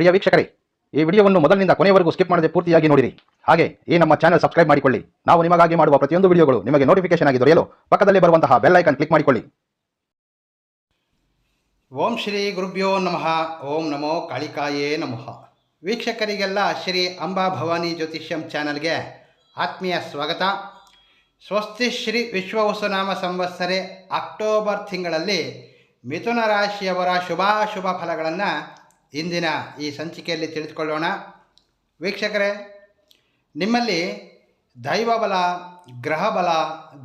ಪ್ರಿಯ ವೀಕ್ಷಕರೇ, ಈ ವಿಡಿಯೋವನ್ನು ಮೊದಲಿನಿಂದ ಕೊನೆಯವರೆಗೂ ಸ್ಕಿಪ್ ಮಾಡದೆ ಪೂರ್ತಿಯಾಗಿ ನೋಡಿರಿ. ಹಾಗೆ, ಈ ನಮ್ಮ ಚಾನಲ್ ಸಬ್ಸ್ಕ್ರೈಬ್ ಮಾಡಿಕೊಳ್ಳಿ. ನಾವು ನಿಮಗಾಗಿ ಮಾಡುವ ಪ್ರತಿಯೊಂದು ವಿಡಿಯೋಗಳು ನಿಮಗೆ ನೋಟಿಫಿಕೇಶನ್ ಆಗಿ ದೊರೆಯಲು ಪಕ್ಕದಲ್ಲಿ ಬರುವಂತಹ ಬೆಲ್ ಐಕನ್ ಕ್ಲಿಕ್ ಮಾಡಿಕೊಳ್ಳಿ. ಓಂ ಶ್ರೀ ಗುರುಭ್ಯೋ ನಮಃ. ಓಂ ನಮೋ ಕಾಳಿಕಾಯೇ ನಮಃ. ವೀಕ್ಷಕರಿಗೆಲ್ಲ ಶ್ರೀ ಅಂಬಾ ಭವಾನಿ ಜ್ಯೋತಿಷ್ಯಂ ಚಾನಲ್ಗೆ ಆತ್ಮೀಯ ಸ್ವಾಗತ. ಸ್ವಸ್ತಿ ಶ್ರೀ ವಿಶ್ವವಸುನಾಮ ಸಂವತ್ಸರೆ ಅಕ್ಟೋಬರ್ ತಿಂಗಳಲ್ಲಿ ಮಿಥುನ ರಾಶಿಯವರ ಶುಭಾಶುಭ ಫಲಗಳನ್ನು ಇಂದಿನ ಈ ಸಂಚಿಕೆಯಲ್ಲಿ ತಿಳಿದುಕೊಳ್ಳೋಣ. ವೀಕ್ಷಕರೇ, ನಿಮ್ಮಲ್ಲಿ ದೈವಬಲ, ಗ್ರಹಬಲ,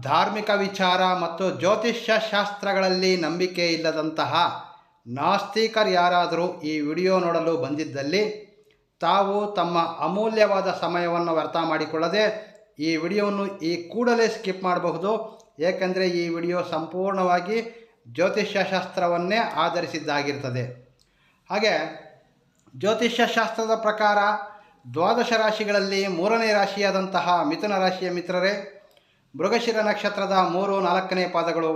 ಧಾರ್ಮಿಕ ವಿಚಾರ ಮತ್ತು ಜ್ಯೋತಿಷ್ಯ ಶಾಸ್ತ್ರಗಳಲ್ಲಿ ನಂಬಿಕೆ ಇಲ್ಲದಂತಹ ನಾಸ್ತಿಕರು ಯಾರಾದರೂ ಈ ವಿಡಿಯೋ ನೋಡಲು ಬಂದಿದ್ದಲ್ಲಿ ತಾವು ತಮ್ಮ ಅಮೂಲ್ಯವಾದ ಸಮಯವನ್ನು ವ್ಯರ್ಥ ಮಾಡಿಕೊಳ್ಳದೆ ಈ ವಿಡಿಯೋವನ್ನು ಈ ಕೂಡಲೇ ಸ್ಕಿಪ್ ಮಾಡಬಹುದು. ಏಕೆಂದರೆ ಈ ವಿಡಿಯೋ ಸಂಪೂರ್ಣವಾಗಿ ಜ್ಯೋತಿಷ್ಯ ಶಾಸ್ತ್ರವನ್ನೇ ಆಧರಿಸಿದ್ದಾಗಿರ್ತದೆ. ಹಾಗೆ ಜ್ಯೋತಿಷ್ಯ ಶಾಸ್ತ್ರದ ಪ್ರಕಾರ ದ್ವಾದಶ ರಾಶಿಗಳಲ್ಲಿ ಮೂರನೇ ರಾಶಿಯಾದಂತಹ ಮಿಥುನ ರಾಶಿಯ ಮಿತ್ರರೇ, ಮೃಗಶಿರ ನಕ್ಷತ್ರದ ಮೂರು ನಾಲ್ಕನೇ ಪಾದಗಳು,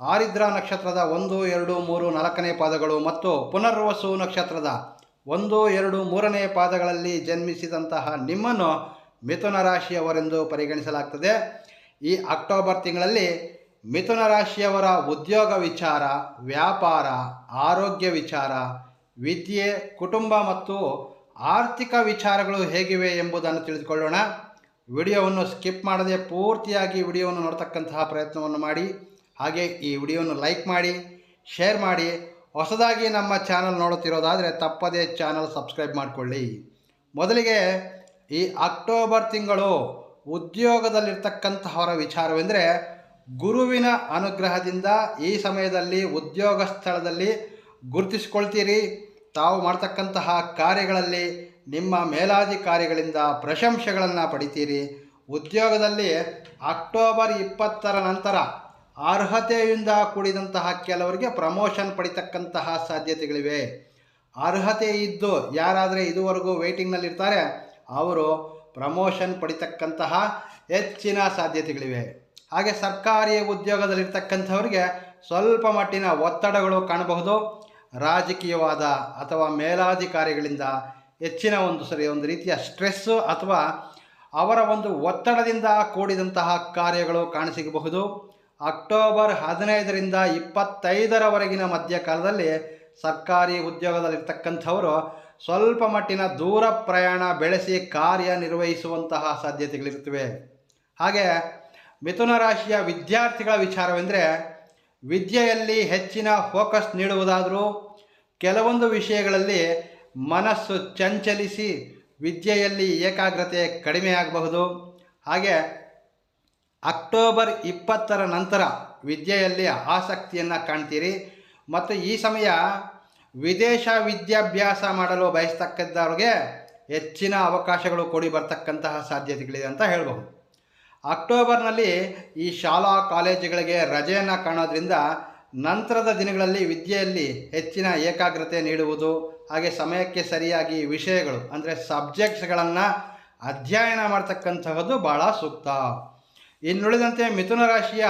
ಆರಿದ್ರ ನಕ್ಷತ್ರದ ಒಂದು, ಎರಡು, ಮೂರು ನಾಲ್ಕನೇ ಪಾದಗಳು ಮತ್ತು ಪುನರ್ವಸು ನಕ್ಷತ್ರದ ಒಂದು, ಎರಡು, ಮೂರನೇ ಪಾದಗಳಲ್ಲಿ ಜನ್ಮಿಸಿದಂತಹ ನಿಮ್ಮನ್ನು ಮಿಥುನ ರಾಶಿಯವರೆಂದು ಪರಿಗಣಿಸಲಾಗ್ತದೆ. ಈ ಅಕ್ಟೋಬರ್ ತಿಂಗಳಲ್ಲಿ ಮಿಥುನ ರಾಶಿಯವರ ಉದ್ಯೋಗ ವಿಚಾರ, ವ್ಯಾಪಾರ, ಆರೋಗ್ಯ ವಿಚಾರ ವಿದ್ಯೆ ಕುಟುಂಬ ಮತ್ತು ಆರ್ಥಿಕ ವಿಚಾರಗಳು ಹೇಗಿವೆ ಎಂಬುದನ್ನು ತಿಳಿದುಕೊಳ್ಳೋಣ. ವಿಡಿಯೋವನ್ನು ಸ್ಕಿಪ್ ಮಾಡದೆ ಪೂರ್ತಿಯಾಗಿ ವಿಡಿಯೋವನ್ನು ನೋಡ್ತಕ್ಕಂತಹ ಪ್ರಯತ್ನವನ್ನು ಮಾಡಿ. ಹಾಗೆ ಈ ವಿಡಿಯೋವನ್ನು ಲೈಕ್ ಮಾಡಿ, ಶೇರ್ ಮಾಡಿ. ಹೊಸದಾಗಿ ನಮ್ಮ ಚಾನಲ್ ನೋಡುತ್ತಿರೋದಾದರೆ ತಪ್ಪದೇ ಚಾನಲ್ ಸಬ್ಸ್ಕ್ರೈಬ್ ಮಾಡಿಕೊಳ್ಳಿ. ಮೊದಲಿಗೆ ಈ ಅಕ್ಟೋಬರ್ ತಿಂಗಳು ಉದ್ಯೋಗದಲ್ಲಿರ್ತಕ್ಕಂತಹವರ ವಿಚಾರವೆಂದರೆ ಗುರುವಿನ ಅನುಗ್ರಹದಿಂದ ಈ ಸಮಯದಲ್ಲಿ ಉದ್ಯೋಗ ಸ್ಥಳದಲ್ಲಿ ಗುರುತಿಸ್ಕೊಳ್ತೀರಿ. ತಾವು ಮಾಡ್ತಕ್ಕಂತಹ ಕಾರ್ಯಗಳಲ್ಲಿ ನಿಮ್ಮ ಮೇಲಾಧಿಕಾರಿಗಳಿಂದ ಪ್ರಶಂಸೆಗಳನ್ನು ಪಡಿತೀರಿ. ಉದ್ಯೋಗದಲ್ಲಿ ಅಕ್ಟೋಬರ್ ಇಪ್ಪತ್ತರ ನಂತರ ಅರ್ಹತೆಯಿಂದ ಕೂಡಿದಂತಹ ಕೆಲವರಿಗೆ ಪ್ರಮೋಷನ್ ಪಡಿತಕ್ಕಂತಹ ಸಾಧ್ಯತೆಗಳಿವೆ. ಅರ್ಹತೆ ಇದ್ದು ಯಾರಾದರೆ ಇದುವರೆಗೂ ವೇಟಿಂಗ್ನಲ್ಲಿರ್ತಾರೆ ಅವರು ಪ್ರಮೋಷನ್ ಪಡಿತಕ್ಕಂತಹ ಹೆಚ್ಚಿನ ಸಾಧ್ಯತೆಗಳಿವೆ. ಹಾಗೆ ಸರ್ಕಾರಿ ಉದ್ಯೋಗದಲ್ಲಿರ್ತಕ್ಕಂಥವ್ರಿಗೆ ಸ್ವಲ್ಪ ಮಟ್ಟಿನ ಒತ್ತಡಗಳು ಕಾಣಬಹುದು. ರಾಜಕೀಯವಾದ ಅಥವಾ ಮೇಲಾಧಿಕಾರಿಗಳಿಂದ ಹೆಚ್ಚಿನ ಒಂದು ಸರಿ ಒಂದು ರೀತಿಯ ಸ್ಟ್ರೆಸ್ಸು ಅಥವಾ ಅವರ ಒಂದು ಒತ್ತಡದಿಂದ ಕೂಡಿದಂತಹ ಕಾರ್ಯಗಳು ಕಾಣಸಿಗಬಹುದು. ಅಕ್ಟೋಬರ್ ಹದಿನೈದರಿಂದ ಇಪ್ಪತ್ತೈದರವರೆಗಿನ ಮಧ್ಯಕಾಲದಲ್ಲಿ ಸರ್ಕಾರಿ ಉದ್ಯೋಗದಲ್ಲಿರ್ತಕ್ಕಂಥವರು ಸ್ವಲ್ಪ ಮಟ್ಟಿನ ದೂರ ಪ್ರಯಾಣ ಬೆಳೆಸಿ ಕಾರ್ಯನಿರ್ವಹಿಸುವಂತಹ ಸಾಧ್ಯತೆಗಳಿರುತ್ತವೆ. ಹಾಗೆ ಮಿಥುನ ರಾಶಿಯ ವಿದ್ಯಾರ್ಥಿಗಳ ವಿಚಾರವೆಂದರೆ ವಿದ್ಯೆಯಲ್ಲಿ ಹೆಚ್ಚಿನ ಫೋಕಸ್ ನೀಡುವುದಾದರೂ ಕೆಲವೊಂದು ವಿಷಯಗಳಲ್ಲಿ ಮನಸ್ಸು ಚಂಚಲಿಸಿ ವಿದ್ಯೆಯಲ್ಲಿ ಏಕಾಗ್ರತೆ ಕಡಿಮೆಯಾಗಬಹುದು ಹಾಗೆ ಅಕ್ಟೋಬರ್ ಇಪ್ಪತ್ತರ ನಂತರ ವಿದ್ಯೆಯಲ್ಲಿ ಆಸಕ್ತಿಯನ್ನು ಕಾಣ್ತೀರಿ. ಮತ್ತು ಈ ಸಮಯ ವಿದೇಶ ವಿದ್ಯಾಭ್ಯಾಸ ಮಾಡಲು ಬಯಸ್ತಕ್ಕಂಥವ್ರಿಗೆ ಹೆಚ್ಚಿನ ಅವಕಾಶಗಳು ಕೊಡಿ ಬರ್ತಕ್ಕಂತಹ ಸಾಧ್ಯತೆಗಳಿದೆ ಅಂತ ಹೇಳ್ಬಹುದು. ಅಕ್ಟೋಬರ್ನಲ್ಲಿ ಈ ಶಾಲಾ ಕಾಲೇಜುಗಳಿಗೆ ರಜೆಯನ್ನು ಕಾಣೋದ್ರಿಂದ ನಂತರದ ದಿನಗಳಲ್ಲಿ ವಿದ್ಯೆಯಲ್ಲಿ ಹೆಚ್ಚಿನ ಏಕಾಗ್ರತೆ ನೀಡುವುದು ಹಾಗೆ ಸಮಯಕ್ಕೆ ಸರಿಯಾಗಿ ವಿಷಯಗಳು, ಅಂದರೆ ಸಬ್ಜೆಕ್ಟ್ಸ್ಗಳನ್ನು ಅಧ್ಯಯನ ಮಾಡ್ತಕ್ಕಂತಹದ್ದು ಭಾಳ ಸೂಕ್ತ. ಇನ್ನುಳಿದಂತೆ ಮಿಥುನ ರಾಶಿಯ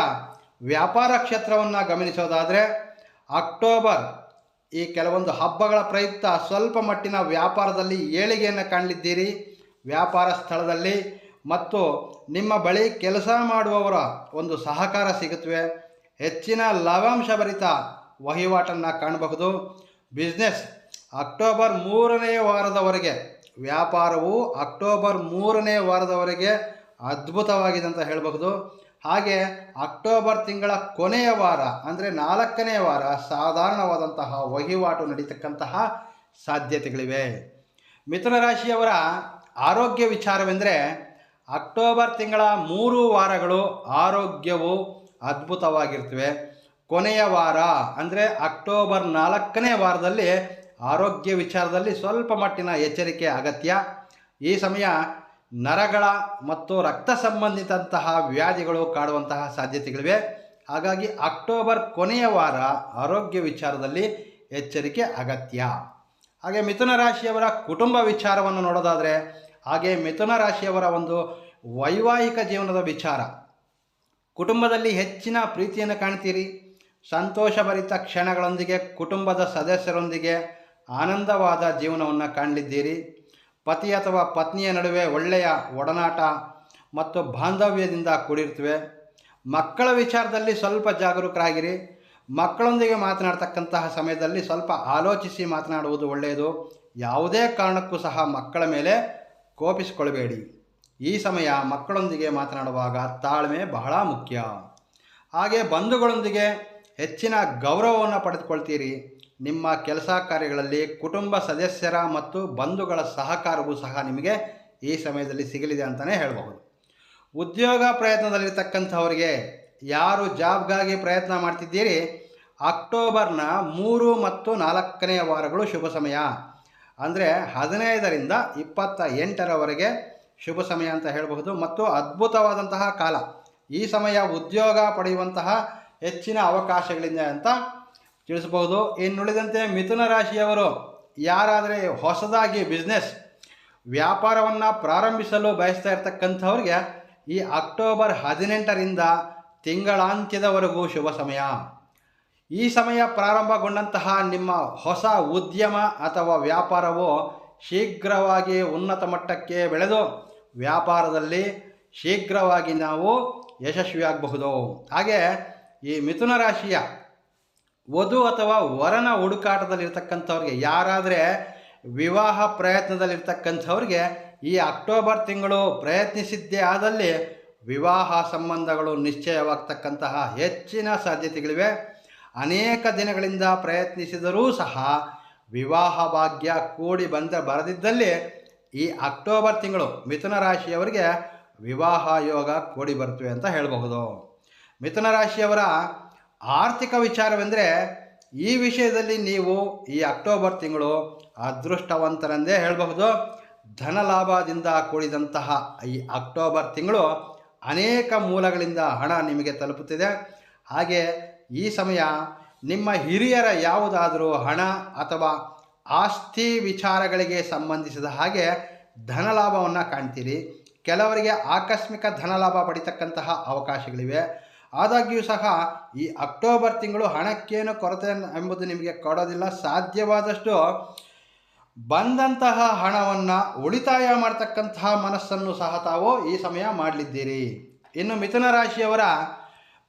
ವ್ಯಾಪಾರ ಕ್ಷೇತ್ರವನ್ನು ಗಮನಿಸೋದಾದರೆ ಅಕ್ಟೋಬರ್ ಈ ಕೆಲವೊಂದು ಹಬ್ಬಗಳ ಪ್ರಯುಕ್ತ ಸ್ವಲ್ಪ ಮಟ್ಟಿನ ವ್ಯಾಪಾರದಲ್ಲಿ ಏಳಿಗೆಯನ್ನು ಕಾಣಲಿದ್ದೀರಿ. ವ್ಯಾಪಾರ ಸ್ಥಳದಲ್ಲಿ ಮತ್ತು ನಿಮ್ಮ ಬಳಿ ಕೆಲಸ ಮಾಡುವವರ ಒಂದು ಸಹಕಾರ ಸಿಗುತ್ತವೆ. ಹೆಚ್ಚಿನ ಲಾಭಾಂಶಭರಿತ ವಹಿವಾಟನ್ನು ಕಾಣಬಹುದು. ಬಿಸ್ನೆಸ್ ಅಕ್ಟೋಬರ್ ಮೂರನೇ ವಾರದವರೆಗೆ, ವ್ಯಾಪಾರವು ಅಕ್ಟೋಬರ್ ಮೂರನೇ ವಾರದವರೆಗೆ ಅದ್ಭುತವಾಗಿದೆ ಅಂತ ಹೇಳಬಹುದು. ಹಾಗೆ ಅಕ್ಟೋಬರ್ ತಿಂಗಳ ಕೊನೆಯ ವಾರ ಅಂದರೆ ನಾಲ್ಕನೇ ವಾರ ಸಾಧಾರಣವಾದಂತಹ ವಹಿವಾಟು ನಡೀತಕ್ಕಂತಹ ಸಾಧ್ಯತೆಗಳಿವೆ. ಮಿಥುನ ರಾಶಿಯವರ ಆರೋಗ್ಯ ವಿಚಾರವೆಂದರೆ ಅಕ್ಟೋಬರ್ ತಿಂಗಳ ಮೂರು ವಾರಗಳು ಆರೋಗ್ಯವು ಅದ್ಭುತವಾಗಿರ್ತವೆ ಕೊನೆಯ ವಾರ ಅಂದರೆ ಅಕ್ಟೋಬರ್ ನಾಲ್ಕನೇ ವಾರದಲ್ಲಿ ಆರೋಗ್ಯ ವಿಚಾರದಲ್ಲಿ ಸ್ವಲ್ಪ ಮಟ್ಟಿನ ಎಚ್ಚರಿಕೆ ಅಗತ್ಯ. ಈ ಸಮಯ ನರಗಳ ಮತ್ತು ರಕ್ತ ಸಂಬಂಧಿತಂತಹ ವ್ಯಾಧಿಗಳು ಕಾಡುವಂತಹ ಸಾಧ್ಯತೆಗಳಿವೆ. ಹಾಗಾಗಿ ಅಕ್ಟೋಬರ್ ಕೊನೆಯ ವಾರ ಆರೋಗ್ಯ ವಿಚಾರದಲ್ಲಿ ಎಚ್ಚರಿಕೆ ಅಗತ್ಯ. ಹಾಗೆ ಮಿಥುನ ರಾಶಿಯವರ ಕುಟುಂಬ ವಿಚಾರವನ್ನು ನೋಡೋದಾದರೆ ಹಾಗೆ ಮಿಥುನ ರಾಶಿಯವರ ಒಂದು ವೈವಾಹಿಕ ಜೀವನದ ವಿಚಾರ. ಕುಟುಂಬದಲ್ಲಿ ಹೆಚ್ಚಿನ ಪ್ರೀತಿಯನ್ನು ಕಾಣ್ತೀರಿ. ಸಂತೋಷಭರಿತ ಕ್ಷಣಗಳೊಂದಿಗೆ, ಕುಟುಂಬದ ಸದಸ್ಯರೊಂದಿಗೆ ಆನಂದವಾದ ಜೀವನವನ್ನು ಕಾಣಲಿದ್ದೀರಿ. ಪತಿ ಅಥವಾ ಪತ್ನಿಯ ನಡುವೆ ಒಳ್ಳೆಯ ಒಡನಾಟ ಮತ್ತು ಬಾಂಧವ್ಯದಿಂದ ಕೂಡಿರ್ತವೆ ಮಕ್ಕಳ ವಿಚಾರದಲ್ಲಿ ಸ್ವಲ್ಪ ಜಾಗರೂಕರಾಗಿರಿ. ಮಕ್ಕಳೊಂದಿಗೆ ಮಾತನಾಡ್ತಕ್ಕಂತಹ ಸಮಯದಲ್ಲಿ ಸ್ವಲ್ಪ ಆಲೋಚಿಸಿ ಮಾತನಾಡುವುದು ಒಳ್ಳೆಯದು. ಯಾವುದೇ ಕಾರಣಕ್ಕೂ ಸಹ ಮಕ್ಕಳ ಮೇಲೆ ಕೋಪಿಸಿಕೊಳ್ಳಬೇಡಿ. ಈ ಸಮಯ ಮಕ್ಕಳೊಂದಿಗೆ ಮಾತನಾಡುವಾಗ ತಾಳ್ಮೆ ಬಹಳ ಮುಖ್ಯ. ಹಾಗೆ ಬಂಧುಗಳೊಂದಿಗೆ ಹೆಚ್ಚಿನ ಗೌರವವನ್ನು ಪಡೆದುಕೊಳ್ತೀರಿ. ನಿಮ್ಮ ಕೆಲಸ ಕಾರ್ಯಗಳಲ್ಲಿ ಕುಟುಂಬ ಸದಸ್ಯರ ಮತ್ತು ಬಂಧುಗಳ ಸಹಕಾರವೂ ಸಹ ನಿಮಗೆ ಈ ಸಮಯದಲ್ಲಿ ಸಿಗಲಿದೆ ಅಂತಲೇ ಹೇಳಬಹುದು. ಉದ್ಯೋಗ ಪ್ರಯತ್ನದಲ್ಲಿರ್ತಕ್ಕಂಥವರಿಗೆ ಯಾರು ಜಾಬ್ಗಾಗಿ ಪ್ರಯತ್ನ ಮಾಡ್ತಿದ್ದೀರಿ? ಅಕ್ಟೋಬರ್ನ ಮೂರು ಮತ್ತು ನಾಲ್ಕನೆಯ ವಾರಗಳು ಶುಭ ಸಮಯ. ಅಂದರೆ ಹದಿನೈದರಿಂದ ಇಪ್ಪತ್ತ ಎಂಟರವರೆಗೆ ಶುಭ ಸಮಯ ಅಂತ ಹೇಳಬಹುದು. ಮತ್ತು ಅದ್ಭುತವಾದಂತಹ ಕಾಲ. ಈ ಸಮಯ ಉದ್ಯೋಗ ಪಡೆಯುವಂತಹ ಹೆಚ್ಚಿನ ಅವಕಾಶಗಳಿಂದ ಅಂತ ತಿಳಿಸಬಹುದು. ಇನ್ನುಳಿದಂತೆ ಮಿಥುನ ರಾಶಿಯವರು ಯಾರಾದರೆ ಹೊಸದಾಗಿ ಬಿಸ್ನೆಸ್ ವ್ಯಾಪಾರವನ್ನು ಪ್ರಾರಂಭಿಸಲು ಬಯಸ್ತಾ ಇರ್ತಕ್ಕಂಥವ್ರಿಗೆ ಈ ಅಕ್ಟೋಬರ್ ಹದಿನೆಂಟರಿಂದ ತಿಂಗಳಾಂತ್ಯದವರೆಗೂ ಶುಭ ಸಮಯ. ಈ ಸಮಯ ಪ್ರಾರಂಭಗೊಂಡಂತಹ ನಿಮ್ಮ ಹೊಸ ಉದ್ಯಮ ಅಥವಾ ವ್ಯಾಪಾರವು ಶೀಘ್ರವಾಗಿ ಉನ್ನತ ಮಟ್ಟಕ್ಕೆ ಬೆಳೆದು ವ್ಯಾಪಾರದಲ್ಲಿ ಶೀಘ್ರವಾಗಿ ನಾವು ಯಶಸ್ವಿಯಾಗಬಹುದು. ಹಾಗೆ ಈ ಮಿಥುನ ರಾಶಿಯ ವಧು ಅಥವಾ ವರನ ಹುಡುಕಾಟದಲ್ಲಿರ್ತಕ್ಕಂಥವ್ರಿಗೆ, ಯಾರಾದರೆ ವಿವಾಹ ಪ್ರಯತ್ನದಲ್ಲಿರ್ತಕ್ಕಂಥವ್ರಿಗೆ ಈ ಅಕ್ಟೋಬರ್ ತಿಂಗಳು ಪ್ರಯತ್ನಿಸಿದ್ದೇ ಆದಲ್ಲಿ ವಿವಾಹ ಸಂಬಂಧಗಳು ನಿಶ್ಚಯವಾಗ್ತಕ್ಕಂತಹ ಹೆಚ್ಚಿನ ಸಾಧ್ಯತೆಗಳಿವೆ. ಅನೇಕ ದಿನಗಳಿಂದ ಪ್ರಯತ್ನಿಸಿದರೂ ಸಹ ವಿವಾಹ ಭಾಗ್ಯ ಕೂಡಿ ಬಂದ ಬರದಿದ್ದಲ್ಲಿ ಈ ಅಕ್ಟೋಬರ್ ತಿಂಗಳು ಮಿಥುನ ರಾಶಿಯವರಿಗೆ ವಿವಾಹ ಯೋಗ ಕೂಡಿ ಬರ್ತವೆ ಅಂತ ಹೇಳಬಹುದು. ಮಿಥುನ ರಾಶಿಯವರ ಆರ್ಥಿಕ ವಿಚಾರವೆಂದರೆ ಈ ವಿಷಯದಲ್ಲಿ ನೀವು ಈ ಅಕ್ಟೋಬರ್ ತಿಂಗಳು ಅದೃಷ್ಟವಂತರೆಂದೇ ಹೇಳಬಹುದು. ಧನ ಲಾಭದಿಂದ ಕೂಡಿದಂತಹ ಈ ಅಕ್ಟೋಬರ್ ತಿಂಗಳು ಅನೇಕ ಮೂಲಗಳಿಂದ ಹಣ ನಿಮಗೆ ತಲುಪುತ್ತಿದೆ. ಹಾಗೆ ಈ ಸಮಯ ನಿಮ್ಮ ಹಿರಿಯರ ಯಾವುದಾದರೂ ಹಣ ಅಥವಾ ಆಸ್ತಿ ವಿಚಾರಗಳಿಗೆ ಸಂಬಂಧಿಸಿದ ಹಾಗೆ ಧನ ಲಾಭವನ್ನು ಕಾಣ್ತೀರಿ. ಕೆಲವರಿಗೆ ಆಕಸ್ಮಿಕ ಧನ ಲಾಭ ಪಡಿತಕ್ಕಂತಹ ಅವಕಾಶಗಳಿವೆ. ಆದಾಗ್ಯೂ ಸಹ ಈ ಅಕ್ಟೋಬರ್ ತಿಂಗಳು ಹಣಕ್ಕೇನು ಕೊರತೆ ಎಂಬುದು ನಿಮಗೆ ಕೊಡೋದಿಲ್ಲ. ಸಾಧ್ಯವಾದಷ್ಟು ಬಂದಂತಹ ಹಣವನ್ನು ಉಳಿತಾಯ ಮಾಡತಕ್ಕಂತಹ ಮನಸ್ಸನ್ನು ಸಹ ತಾವು ಈ ಸಮಯ ಮಾಡಲಿದ್ದೀರಿ. ಇನ್ನು ಮಿಥುನ ರಾಶಿಯವರ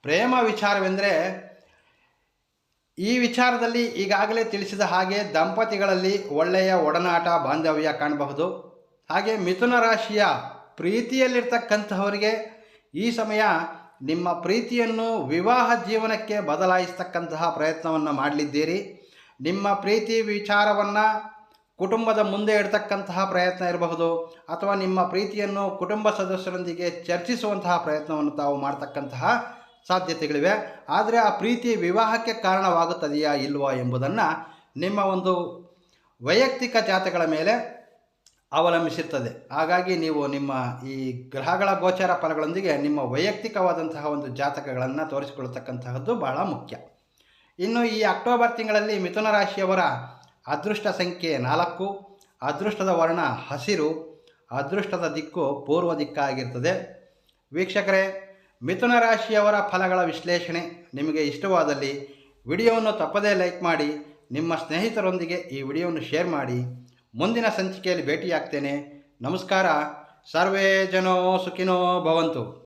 ಪ್ರೇಮ ವಿಚಾರವೆಂದರೆ ಈ ವಿಚಾರದಲ್ಲಿ ಈಗಾಗಲೇ ತಿಳಿಸಿದ ಹಾಗೆ ದಂಪತಿಗಳಲ್ಲಿ ಒಳ್ಳೆಯ ಒಡನಾಟ ಬಾಂಧವ್ಯ ಕಾಣಬಹುದು. ಹಾಗೆ ಮಿಥುನ ರಾಶಿಯ ಪ್ರೀತಿಯಲ್ಲಿರ್ತಕ್ಕಂತಹವರಿಗೆ ಈ ಸಮಯ ನಿಮ್ಮ ಪ್ರೀತಿಯನ್ನು ವಿವಾಹ ಜೀವನಕ್ಕೆ ಬದಲಾಯಿಸ್ತಕ್ಕಂತಹ ಪ್ರಯತ್ನವನ್ನು ಮಾಡಲಿದ್ದೀರಿ. ನಿಮ್ಮ ಪ್ರೀತಿ ವಿಚಾರವನ್ನು ಕುಟುಂಬದ ಮುಂದೆ ಇಡ್ತಕ್ಕಂತಹ ಪ್ರಯತ್ನ ಇರಬಹುದು. ಅಥವಾ ನಿಮ್ಮ ಪ್ರೀತಿಯನ್ನು ಕುಟುಂಬ ಸದಸ್ಯರೊಂದಿಗೆ ಚರ್ಚಿಸುವಂತಹ ಪ್ರಯತ್ನವನ್ನು ತಾವು ಮಾಡ್ತಕ್ಕಂತಹ ಸಾಧ್ಯತೆಗಳಿವೆ. ಆದರೆ ಆ ಪ್ರೀತಿ ವಿವಾಹಕ್ಕೆ ಕಾರಣವಾಗುತ್ತದೆಯಾ ಇಲ್ವಾ ಎಂಬುದನ್ನು ನಿಮ್ಮ ಒಂದು ವೈಯಕ್ತಿಕ ಜಾತಗಳ ಮೇಲೆ ಅವಲಂಬಿಸಿರ್ತದೆ. ಹಾಗಾಗಿ ನೀವು ನಿಮ್ಮ ಈ ಗ್ರಹಗಳ ಗೋಚಾರ ಫಲಗಳೊಂದಿಗೆ ನಿಮ್ಮ ವೈಯಕ್ತಿಕವಾದಂತಹ ಒಂದು ಜಾತಕಗಳನ್ನು ತೋರಿಸಿಕೊಳ್ಳತಕ್ಕಂತಹದ್ದು ಬಹಳ ಮುಖ್ಯ. ಇನ್ನು ಈ ಅಕ್ಟೋಬರ್ ತಿಂಗಳಲ್ಲಿ ಮಿಥುನ ರಾಶಿಯವರ ಅದೃಷ್ಟ ಸಂಖ್ಯೆ ನಾಲ್ಕು, ಅದೃಷ್ಟದ ವರ್ಣ ಹಸಿರು, ಅದೃಷ್ಟದ ದಿಕ್ಕು ಪೂರ್ವ ದಿಕ್ಕಾಗಿರ್ತದೆ. ವೀಕ್ಷಕರೇ ಮಿಥುನ ರಾಶಿಯವರ ಫಲಗಳ ವಿಶ್ಲೇಷಣೆ ನಿಮಗೆ ಇಷ್ಟವಾದಲ್ಲಿ ವಿಡಿಯೋವನ್ನು ತಪ್ಪದೇ ಲೈಕ್ ಮಾಡಿ, ನಿಮ್ಮ ಸ್ನೇಹಿತರೊಂದಿಗೆ ಈ ವಿಡಿಯೋವನ್ನು ಶೇರ್ ಮಾಡಿ. ಮುಂದಿನ ಸಂಚಿಕೆಯಲ್ಲಿ ಭೇಟಿಯಾಗ್ತೇನೆ. ನಮಸ್ಕಾರ. ಸರ್ವೇ ಜನೋ ಸುಖಿನೋ ಭವಂತು.